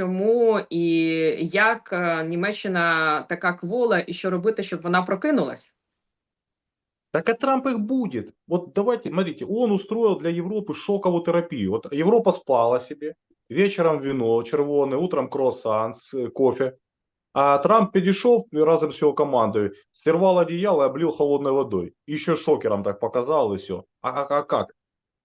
чому і як е, Німеччина така квола, і що робити, щоб вона прокинулась? Так а Трамп их будет. Вот давайте, смотрите, он устроил для Европы шоковую терапию. Вот Европа спала себе, вечером вино червоне, утром круассан с э, кофе. А Трамп підійшов разом з його командою, стирвал одеяло и облил холодной водой. Еще шокером так показал и все. А, а, а как?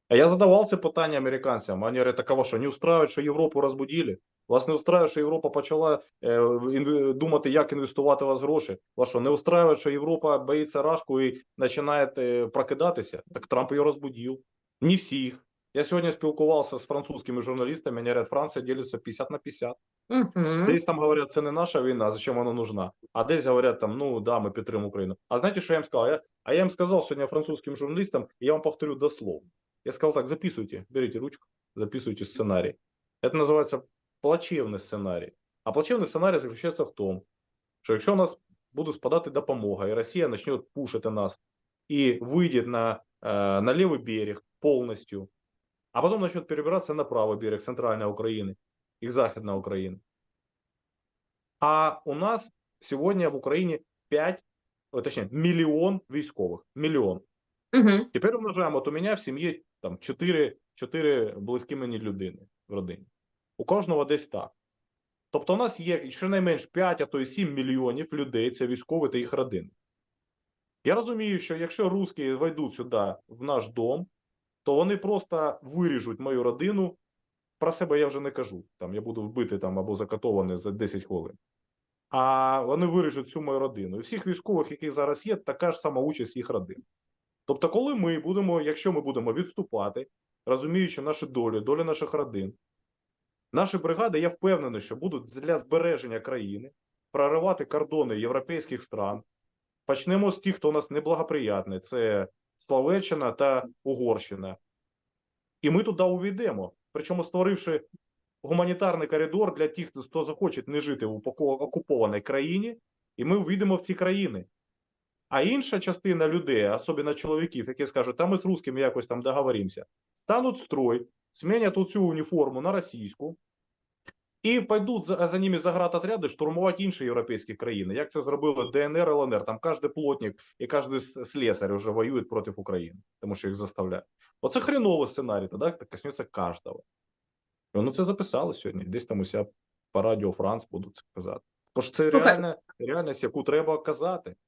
А я задавался питання американцям. Они говорят, так що, не устраивает, що Європу розбудили? Вас не устраивает, що Європа почала інве- думати, як інвестувати у вас гроші? Вас що, не устраивает, що Європа боїться рашку і починає е, прокидатися? Так Трамп її розбудив. Не всіх. Я сьогодні спілкувався з французькими журналістами, вони говорять, Франція ділиться 50 на 50. Угу. Десь там говорять, це не наша війна, зачем вона нужна? А десь говорять там, ну да, ми підтримуємо Україну. А знаєте, що я їм сказав? Я, а я їм сказав сьогодні французьким журналістам, і я вам повторю дословно. Я сказал так, записывайте, берите ручку, записывайте сценарий. Это называется плачевный сценарий. А плачевный сценарий заключается в том, що якщо у нас буде спадати допомога, і Росія почне пушити нас і вийде на, э, на левый берег полностью, а потом начнет перебираться на правый берег центральной Украины и Західна Украина. А у нас сегодня в Украине 5, о, точнее, миллион військовых. Угу. Тепер умножаємо, от у мене в сім'ї там 4, 4 близькі мені людини в родині. У кожного десь так. Тобто у нас є щонайменш 5, а то й 7 мільйонів людей, це військові та їх родини. Я розумію, що якщо русські войдуть сюди, в наш дом, то вони просто виріжуть мою родину. Про себе я вже не кажу. Там я буду вбитий там або закатований за 10 хвилин. А вони виріжуть всю мою родину. І всіх військових, які зараз є, така ж сама участь їх родин. Тобто, коли ми будемо, якщо ми будемо відступати, розуміючи наші долі, долі наших родин, наші бригади, я впевнений, що будуть для збереження країни проривати кордони європейських стран. Почнемо з тих, хто у нас неблагоприятний, це Словаччина та Угорщина. І ми туди увійдемо, причому створивши гуманітарний коридор для тих, хто захоче не жити в окупованій країні, і ми увійдемо в ці країни. А інша частина людей, особливо чоловіків, які скажуть, та ми з русскими якось там договоримося, стануть в строй, змінять цю уніформу на російську і пойдуть за, за ними заградотряди штурмувати інші європейські країни. Як це зробили ДНР, ЛНР? Там кожен плотник і кожен с- слесарь вже воює проти України, тому що їх заставляють. Оце хреновий сценарій, тоді коснеться кожного. І Воно це записали сьогодні. Десь там уся по радіо Франц будуть це казати. Бо ж це реальна реальність, яку треба казати.